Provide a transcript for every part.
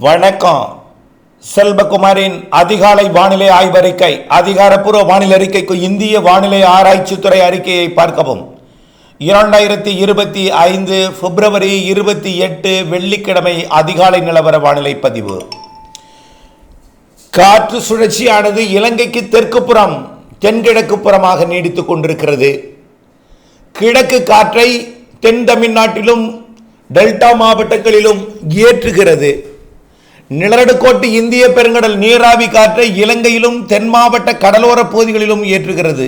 வணக்கம். செல்வகுமாரின் அதிகாலை வானிலை ஆய்வறிக்கை அதிகாரப்பூர்வ வானிலை அறிக்கைக்கு இந்திய வானிலை ஆராய்ச்சித்துறை அறிக்கையை பார்க்கவும். இரண்டாயிரத்தி இருபத்தி ஐந்து பிப்ரவரி இருபத்தி எட்டு வெள்ளிக்கிழமை அதிகாலை நிலவர வானிலை பதிவு. காற்று சுழற்சியானது இலங்கைக்கு தெற்கு புறம் தென்கிழக்கு புறமாக நீடித்துக் கொண்டிருக்கிறது. கிழக்கு காற்றை தென் தமிழ்நாட்டிலும் டெல்டா மாவட்டங்களிலும் ஏற்றுகிறது. நிலநடுக்கோட்டு இந்திய பெருங்கடல் நீராவி காற்றை இலங்கையிலும் தென் மாவட்ட கடலோர பகுதிகளிலும் ஏற்றுகிறது.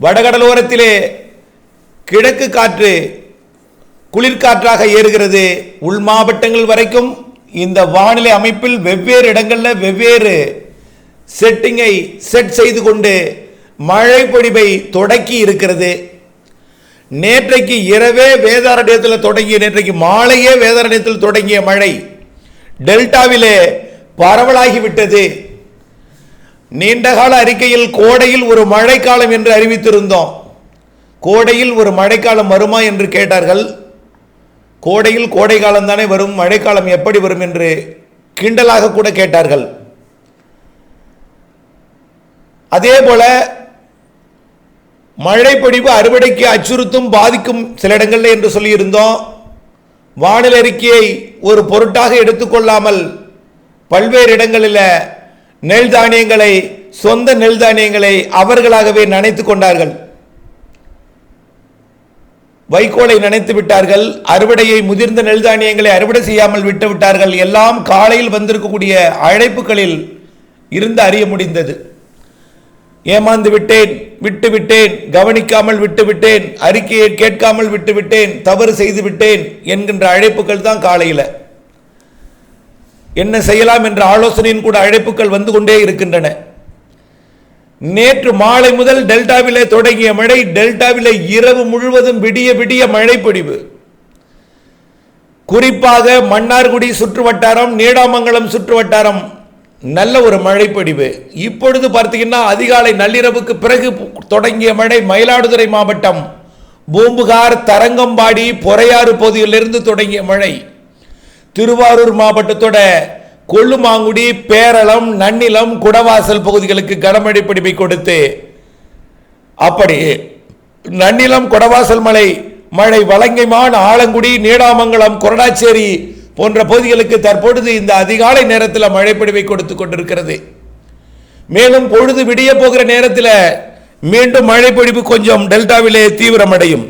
வடகடலோரத்திலே கிழக்கு காற்று குளிர்காற்றாக ஏறுகிறது. உள் மாவட்டங்கள் வரைக்கும் இந்த வானிலை அமைப்பில் வெவ்வேறு இடங்களில் வெவ்வேறு செட்டிங்கை செட் செய்து கொண்டு மழை பொழிவை தொடக்கி இருக்கிறது. நேற்றைக்கு இரவே வேதாரண்யத்தில் தொடங்கிய நேற்றைக்கு மாலையே வேதாரண்யத்தில் தொடங்கிய மழை. டெல்டாவிலே பரவலாகிவிட்டது. நீண்டகால அறிக்கையில் கோடையில் ஒரு மழைக்காலம் என்று அறிவித்திருந்தோம். கோடையில் ஒரு மழைக்காலம் வருமா என்று கேட்டார்கள். கோடையில் கோடை காலம் தானே வரும் மழைக்காலம் எப்படி வரும் என்று கிண்டலாக கூட கேட்டார்கள். அதே போல மழை பொழிவு அறுவடைக்கு அச்சுறுத்தும் பாதிக்கும் சில இடங்களில் என்று சொல்லியிருந்தோம். வானிலை அறிக்கையை ஒரு பொருட்டாக எடுத்துக்கொள்ளாமல் பல்வேறு இடங்களில் நெல் தானியங்களை சொந்த நெல் தானியங்களை அவர்களாகவே நனைத்து கொண்டார்கள். வைக்கோலை நனைத்து விட்டார்கள் அறுவடையை முதிர்ந்த நெல் தானியங்களை அறுவடை செய்யாமல் விட்டு விட்டார்கள் எல்லாம் காலையில் வந்திருக்கக்கூடிய அழைப்புகளில் இருந்து அறிய முடிந்தது. ஏமாந்து விட்டேன் விட்டு விட்டேன் கவனிக்காமல் விட்டு விட்டேன் அறிக்கையை கேட்காமல் விட்டு விட்டேன் தவறு செய்து விட்டேன் என்கின்ற அழைப்புகள் தான் காலையில். என்ன செய்யலாம் என்ற ஆலோசனையின் கூட அழைப்புகள் வந்து கொண்டே இருக்கின்றன. நேற்று மாலை முதல் டெல்டாவிலே தொடங்கிய மழை டெல்டாவிலே இரவு முழுவதும் விடிய விடிய மழை பொழிவு. குறிப்பாக மன்னார்குடி சுற்று வட்டாரம் நீடாமங்கலம் சுற்று வட்டாரம் நல்ல ஒரு மழை இப்பொழுது பார்த்தீங்கன்னா அதிகாலை நள்ளிரவுக்கு பிறகு தொடங்கிய மழை மயிலாடுதுறை மாவட்டம். பூம்புகார் தரங்கம்பாடி பொறையாறு பகுதியிலிருந்து தொடங்கிய மழை. திருவாரூர் மாவட்டத்தோட கொள்ளுமாங்குடி பேரளம் நன்னிலம் குடவாசல் பகுதிகளுக்கு கனமழை பிடிப்பை கொடுத்து அப்படி நன்னிலம் குடவாசல் மலை மழை வலங்கைமான் ஆலங்குடி நீடாமங்கலம் கொரடாச்சேரி போன்ற பகுதிகளுக்கு தற்பொழுது இந்த அதிகாலை நேரத்தில் மழை கொடுத்து கொண்டிருக்கிறது. மேலும் பொழுது விடிய போகிற நேரத்தில் மீண்டும் மழைப்பொழிவு கொஞ்சம் டெல்டாவிலே தீவிரமடையும்.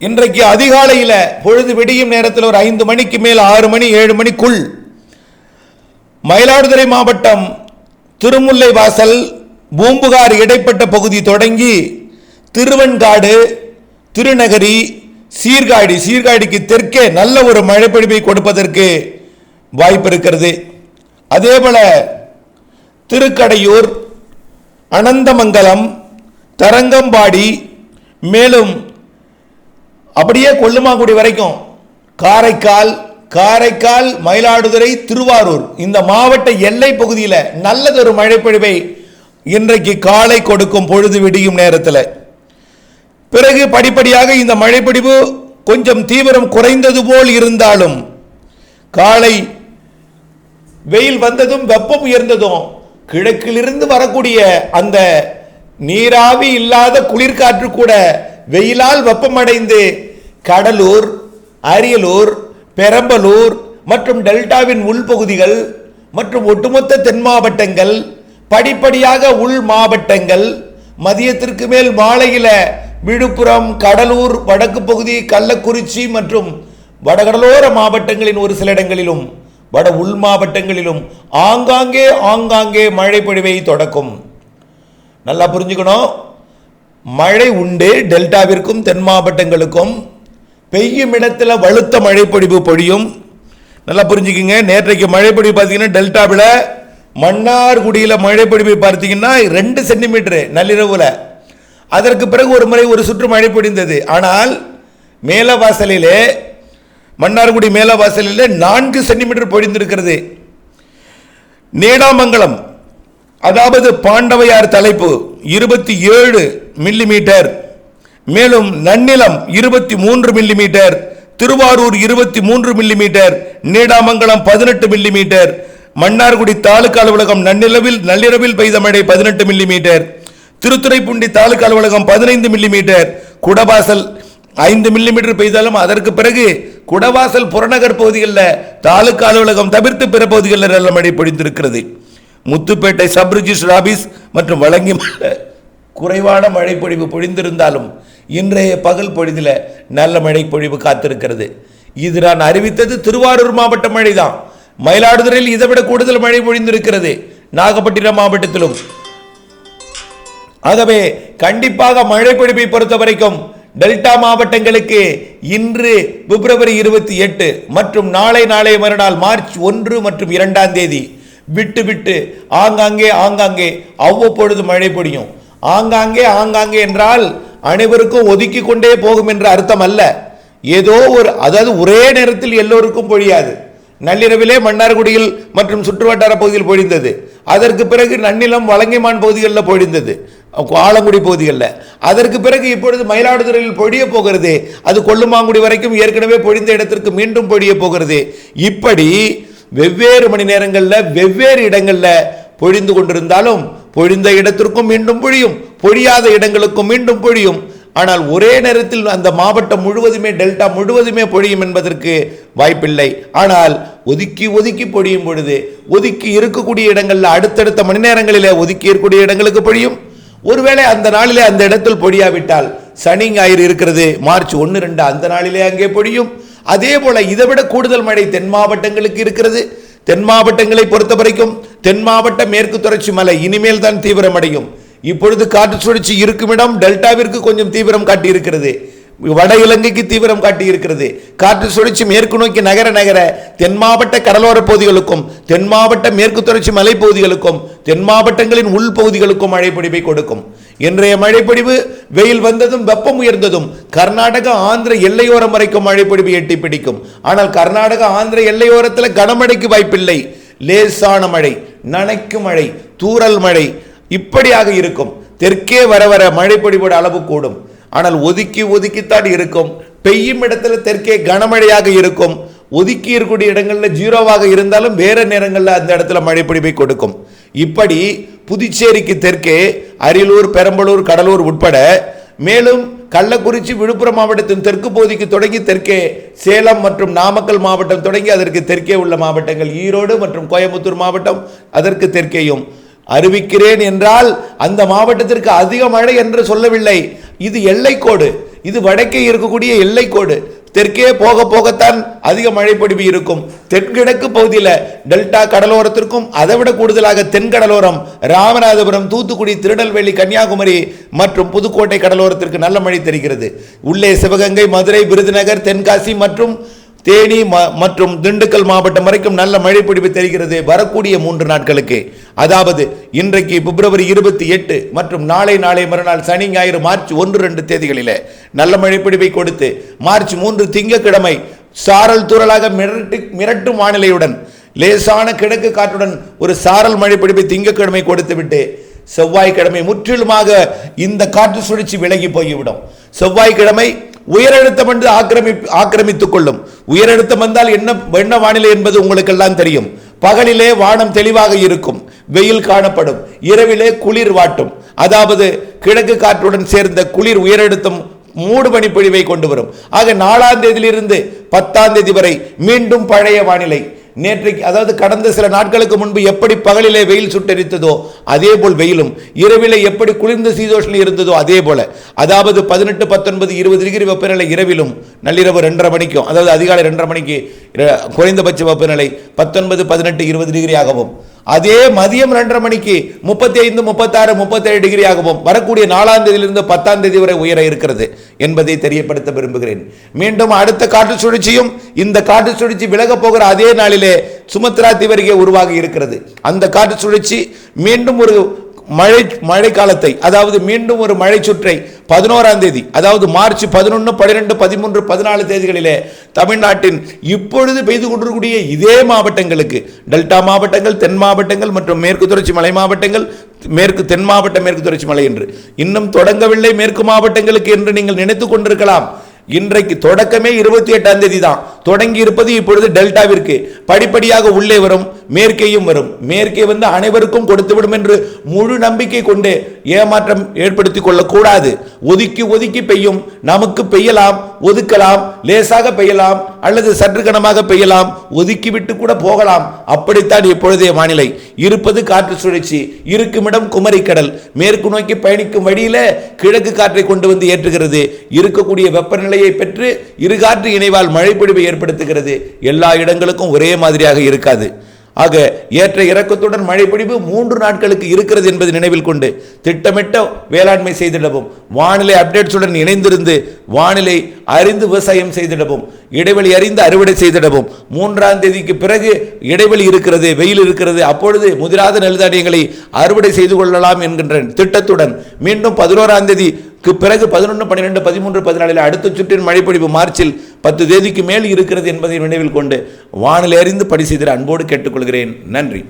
இன்றைக்கு அதிகாலையில் பொழுது விடியும் நேரத்தில் ஒரு ஐந்து மணிக்கு மேல் ஆறு மணி ஏழு மணிக்குள் மயிலாடுதுறை மாவட்டம் திருமுல்லை வாசல் பூம்புகார் இடைப்பட்ட பகுதி தொடங்கி திருவெண்காடு திருநகரி சீர்காழி சீர்காழிக்கு தெற்கே நல்ல ஒரு மழைப்பொழிவை கொடுப்பதற்கு வாய்ப்பு இருக்கிறது. அதேபோல திருக்கடையூர் அனந்தமங்கலம் தரங்கம்பாடி மேலும் அப்படியே கொல்லுமாங்குடி வரைக்கும் காரைக்கால் காரைக்கால் மயிலாடுதுறை திருவாரூர் இந்த மாவட்ட எல்லை பகுதியில் நல்லதொரு மழைப்பொழிவை இன்றைக்கு காலை கொடுக்கும் பொழுது விடியும் நேரத்தில். பிறகு படிப்படியாக இந்த மழைப்பிடிவு கொஞ்சம் தீவிரம் குறைந்தது போல் இருந்தாலும் காலை வெயில் வந்ததும் வெப்பம் உயர்ந்ததும் கிழக்கிலிருந்து வரக்கூடிய அந்த நீராவி இல்லாத குளிர்காற்று கூட வெயிலால் வெப்பமடைந்து கடலூர் அரியலூர் பெரம்பலூர் மற்றும் டெல்டாவின் உள்பகுதிகள் மற்றும் ஒட்டுமொத்த தென் மாவட்டங்கள் படிப்படியாக உள் மாவட்டங்கள் மதியத்திற்கு மேல் மாலையில் விழுப்புரம் கடலூர் வடக்கு பகுதி கள்ளக்குறிச்சி மற்றும் வடகடலோர மாவட்டங்களின் ஒரு சில இடங்களிலும் வட உள் மாவட்டங்களிலும் ஆங்காங்கே ஆங்காங்கே மழை பொழிவை தொடக்கும். நல்லா புரிஞ்சுக்கணும். மழை உண்டு டெல்டாவிற்கும் தென் மாவட்டங்களுக்கும். பெய்யும் இடத்துல வலுத்த மழைப்பொழிவு பொழியும். நல்லா புரிஞ்சுக்கிங்க. நேற்றைக்கு மழைப்பொழிவு பார்த்தீங்கன்னா டெல்டாவில் மன்னார்குடியில் மழைப்பொழிவு பார்த்தீங்கன்னா ரெண்டு சென்டிமீட்டரு நள்ளிரவில். அதற்கு பிறகு ஒரு முறை ஒரு சுற்று மழை பொழிந்தது. ஆனால் மேலவாசலிலே மன்னார்குடி மேலவாசலிலே நான்கு சென்டிமீட்டர் பொழிந்திருக்கிறது. நீடாமங்கலம் அதாவது பாண்டவையார் தலைப்பு இருபத்தி ஏழு மில்லிமீட்டர். மேலும் நன்னிலம் இருபத்தி மூன்று மில்லிமீட்டர். திருவாரூர் இருபத்தி மூன்று மில்லிமீட்டர். நீடாமங்கலம் பதினெட்டு மில்லிமீட்டர். மன்னார்குடி தாலுகா அலுவலகம் நன்னிலவில் நள்ளிரவில் பெய்த மழை பதினெட்டு மில்லிமீட்டர். திருத்துறைப்பூண்டி தாலுகா அலுவலகம் பதினைந்து மில்லிமீட்டர் குடவாசல் ஐந்து மில்லிமீட்டர் பெய்தாலும் அதற்கு பிறகு குடவாசல் புறநகர் பகுதிகளில் தாலுகா அலுவலகம் தவிர்த்து பிற பகுதிகளில் நல்ல மழை பொழிந்திருக்கிறது. முத்துப்பேட்டை சப் ரிஜிஸ்டர் ஆபீஸ் மற்றும் வழங்கி குறைவான மழை பொழிவு பொழிந்திருந்தாலும் இன்றைய பகல் பொழுதில் நல்ல மழை பொழிவு காத்திருக்கிறது. இது நான் அறிவித்தது திருவாரூர் மாவட்ட மழை தான் மயிலாடுதுறையில் இதைவிட கூடுதல் மழை பொழிந்திருக்கிறது. நாகப்பட்டினம் மாவட்டத்திலும் ஆகவே கண்டிப்பாக மழை பிடிப்பை பொறுத்த வரைக்கும் டெல்டா மாவட்டங்களுக்கு இன்று பிப்ரவரி இருபத்தி எட்டு மற்றும் நாளை நாளை மறுநாள் மார்ச் ஒன்று மற்றும் இரண்டாம் தேதி விட்டு விட்டு ஆங்காங்கே ஆங்காங்கே அவ்வப்பொழுது மழை பொழியும். ஆங்காங்கே ஆங்காங்கே என்றால் அனைவருக்கும் ஒதுக்கி கொண்டே போகும் என்ற அர்த்தம் அல்ல ஏதோ ஒரு அதாவது ஒரே நேரத்தில் எல்லோருக்கும் பொழியாது. நள்ளிரவிலே மன்னார்குடியில் மற்றும் சுற்றுவட்டார பகுதியில் பொழிந்தது. அதற்கு பிறகு நன்னிலம் வலங்கைமான் பகுதிகளில் பொழிந்தது. ஆலங்குடி பகுதிகளில். அதற்கு பிறகு இப்பொழுது மயிலாடுதுறையில் பொழிய போகிறது அது கொல்லுமாங்குடி வரைக்கும் ஏற்கனவே பொழிந்த இடத்திற்கு மீண்டும் பொழிய போகிறது. இப்படி வெவ்வேறு மணி நேரங்களில் வெவ்வேறு இடங்களில் பொழிந்து கொண்டிருந்தாலும் பொழிந்த இடத்திற்கும் மீண்டும் பொழியும் பொழியாத இடங்களுக்கும் மீண்டும் பொழியும். ஆனால் ஒரே நேரத்தில் அந்த மாவட்டம் முழுவதுமே டெல்டா முழுவதுமே பொழியும் என்பதற்கு வாய்ப்பில்லை. ஆனால் ஒதுக்கி ஒதுக்கி பொழியும் பொழுது ஒதுக்கி இருக்கக்கூடிய இடங்களில் அடுத்தடுத்த மணி நேரங்களில் ஒதுக்கி இருக்கக்கூடிய இடங்களுக்கு பொழியும். ஒருவேளை அந்த நாளிலே அந்த இடத்தில் பொடியாவிட்டால் சனி ஞாயிறு இருக்கிறது மார்ச் ஒன்று ரெண்டு அந்த நாளிலே அங்கே பொழியும் அதே போல இதை விட கூடுதல் மழை தென் மாவட்டங்களுக்கு இருக்கிறது. தென் மாவட்டங்களை பொறுத்த வரைக்கும் தென் மாவட்ட மேற்கு தொடர்ச்சி மலை இனிமேல் தான் தீவிரமடையும். இப்பொழுது காற்று சுழற்சி இருக்கும் இடம் டெல்டாவிற்கு கொஞ்சம் தீவிரம் காட்டி இருக்கிறது வட இலங்கைக்கு தீவிரம் காட்டி இருக்கிறது காற்று சுழற்சி மேற்கு நோக்கி நகர நகர தென் மாவட்ட கடலோர பகுதிகளுக்கும் தென் மாவட்ட மேற்கு தொடர்ச்சி மலைப்பகுதிகளுக்கும் தென் மாவட்டங்களின் உள் பகுதிகளுக்கும் மழை கொடுக்கும். இன்றைய மழைப்பொழிவு வெயில் வந்ததும் வெப்பம் உயர்ந்ததும் கர்நாடக ஆந்திர எல்லையோரம் வரைக்கும் மழைப்பொழிவு எட்டி பிடிக்கும். ஆனால் கர்நாடக ஆந்திர எல்லையோரத்தில் கனமழைக்கு வாய்ப்பில்லை. லேசான மழை நனைக்கும் மழை தூரல் மழை இப்படியாக இருக்கும். தெற்கே வர வர மழைப்பொழிவோட அளவு கூடும். ஆனால் ஒதுக்கி ஒதுக்கித்தான் இருக்கும். பெய்யும் இடத்துல தெற்கே கனமழையாக இருக்கும். ஒதுக்கி இருக்கக்கூடிய இடங்களில் ஜீரோவாக இருந்தாலும் வேறு நேரங்களில் அந்த இடத்துல மழைப்பொழிவை கொடுக்கும். இப்படி புதுச்சேரிக்கு தெற்கே அரியலூர் பெரம்பலூர் கடலூர் உட்பட மேலும் கள்ளக்குறிச்சி விழுப்புரம் மாவட்டத்தின் தெற்கு பகுதிக்கு தொடங்கி தெற்கே சேலம் மற்றும் நாமக்கல் மாவட்டம் தொடங்கி அதற்கு தெற்கே உள்ள மாவட்டங்கள் ஈரோடு மற்றும் கோயம்புத்தூர் மாவட்டம் அதற்கு தெற்கேயும். அறிவிக்கிறேன் என்றால் அந்த மாவட்டத்திற்கு அதிக மழை என்று சொல்லவில்லை. இது எல்லைக்கோடு. இது வடக்கே இருக்கக்கூடிய எல்லைக்கோடு. தெற்கே போக போகத்தான் அதிக மழைப்பொடிவு இருக்கும். தென்கிழக்கு பகுதியில் டெல்டா கடலோரத்திற்கும் அதை விட கூடுதலாக தென்கடலோரம் ராமநாதபுரம் தூத்துக்குடி திருநெல்வேலி கன்னியாகுமரி மற்றும் புதுக்கோட்டை கடலோரத்திற்கு நல்ல மழை தெரிகிறது. உள்ளே சிவகங்கை மதுரை விருதுநகர் தென்காசி மற்றும் தேனி ம- மற்றும் திண்டுக்கல் மாவட்டம் வரைக்கும் நல்ல மழை பிடிப்பு தெரிகிறது வரக்கூடிய மூன்று நாட்களுக்கு. அதாவது இன்றைக்கு பிப்ரவரி இருபத்தி எட்டு மற்றும் நாளை நாளை மறுநாள் சனி ஞாயிறு மார்ச் ஒன்று ரெண்டு தேதிகளில் நல்ல மழை பிடிப்பை கொடுத்து மார்ச் மூன்று திங்கக்கிழமை சாரல் துறலாக மிரட்டு மிரட்டும் வானிலையுடன் லேசான கிழக்கு காற்றுடன் ஒரு சாரல் மழை பிடிப்பை திங்கக்கிழமை கொடுத்துவிட்டு செவ்வாய்க்கிழமை முற்றிலுமாக இந்த காற்று சுழற்சி விலகி போய்விடும். செவ்வாய்க்கிழமை உயரழுத்தம் என்று ஆக்கிரமி ஆக்கிரமித்துக் கொள்ளும். உயரழுத்தம் வந்தால் என்ன என்ன வானிலை என்பது உங்களுக்கெல்லாம் தெரியும். பகலிலே வானம் தெளிவாக இருக்கும். வெயில் காணப்படும். இரவிலே குளிர் வாட்டும். அதாவது கிழக்கு காற்றுடன் சேர்ந்த குளிர் உயரழுத்தம் மூடு பனிப்பொழிவை கொண்டு வரும். ஆக நாலாம் தேதியிலிருந்து பத்தாம் தேதி வரை மீண்டும் பழைய வானிலை. நேற்றைக்கு அதாவது கடந்த சில நாட்களுக்கு முன்பு எப்படி பகலிலே வெயில் சுட்டரித்ததோ அதே போல் வெயிலும். இரவிலே எப்படி குளிர்ந்த சீதோஷில் இருந்ததோ அதே போல. அதாவது பதினெட்டு பத்தொன்பது இருபது டிகிரி வெப்பநிலை இரவிலும் நள்ளிரவு ரெண்டரை மணிக்கும் அதாவது அதிகாலை ரெண்டரை மணிக்கு குறைந்தபட்ச வெப்பநிலை பத்தொன்பது பதினெட்டு இருபது டிகிரி ஆகவும் அதே மதியம் ரெண்டரை மணிக்கு முப்பத்தி ஐந்து முப்பத்தாறு முப்பத்தேழு டிகிரி ஆகவும் வரக்கூடிய நாலாம் தேதியிலிருந்து பத்தாம் தேதி வரை உயர இருக்கிறது என்பதை தெரியப்படுத்த விரும்புகிறேன். மீண்டும் அடுத்த காற்று சுழற்சியும் இந்த காற்று சுழற்சி விலகப் போகிற அதே நாளிலே சுமத்ரா திவரிகை உருவாகி இருக்கிறது. அந்த காற்று சுழற்சி மீண்டும் ஒரு மழை மழை காலத்தை அதாவது மீண்டும் ஒரு மழை சுற்றை பதினோராம் தேதி அதாவது மார்ச் பதினொன்று பன்னிரெண்டு பதிமூன்று பதினாலு தேதிகளிலே தமிழ்நாட்டின் இப்பொழுது பெய்து கொண்டிருக்கக்கூடிய இதே மாவட்டங்களுக்கு டெல்டா மாவட்டங்கள் தென் மாவட்டங்கள் மற்றும் மேற்கு தொடர்ச்சி மலை மாவட்டங்கள் மேற்கு தென் மாவட்ட மேற்கு தொடர்ச்சி மலை என்று. இன்னும் தொடங்கவில்லை மேற்கு மாவட்டங்களுக்கு என்று நீங்கள் நினைத்துக் கொண்டிருக்கலாம். இன்றைக்கு தொடக்கமே இருபத்தி எட்டாம் தேதி தான். தொடங்கி இருப்பது இப்பொழுது டெல்டாவிற்கு. படிப்படியாக உள்ளே வரும். மேற்கேயும் வரும். மேற்கே வந்து அனைவருக்கும் கொடுத்துவிடும் என்று முழு நம்பிக்கை கொண்டு ஏமாற்றம் ஏற்படுத்திக் கொள்ளக்கூடாது. ஒதுக்கி ஒதுக்கி பெய்யும். நமக்கு பெய்யலாம் ஒதுக்கலாம் லேசாக பெய்யலாம் அல்லது சற்று கனமாக பெய்யலாம் ஒதுக்கி விட்டு கூட போகலாம். அப்படித்தான் இப்பொழுதைய வானிலை. இருப்பது காற்று சுழற்சி இருக்குமிடம் குமரிக்கடல் மேற்கு நோக்கி பயணிக்கும் வழியில கிழக்கு காற்றை கொண்டு வந்து ஏற்றுகிறது. இருக்கக்கூடிய வெப்பநிலையை பெற்று இருகாற்று இணைவால் மழைப்பொழிவை ஏற்படுத்துகிறது. எல்லா இடங்களுக்கும் ஒரே மாதிரியாக இருக்காது. ஆக ஏற்ற இறக்கத்துடன் மழைப்பொழிவு மூன்று நாட்களுக்கு இருக்கிறது என்பதை நினைவில் கொண்டு திட்டமிட்ட வேளாண்மை செய்திடவும் வானிலை அப்டேட்ஸுடன் இணைந்திருந்து வானிலை அறிந்து விவசாயம் செய்திடவும் இடைவெளி அறிந்து அறுவடை செய்திடவும் மூன்றாம் தேதிக்கு பிறகு இடைவெளி இருக்கிறது வெயில் இருக்கிறது அப்பொழுது முதிராத நெல்தானியங்களை அறுவடை செய்து கொள்ளலாம் என்கின்ற திட்டத்துடன் மீண்டும் பதினோராம் தேதி பிறகு பதினொன்று பன்னிரெண்டு பதிமூன்று பதினாலில் அடுத்த சுற்றின் மழைப்பொழிவு மார்ச்சில் பத்து தேதிக்கு மேல் இருக்கிறது என்பதை நினைவில் கொண்டு வானிலை அறிந்து படி செய்திட அன்போடு கேட்டுக்கொள்கிறேன். நன்றி.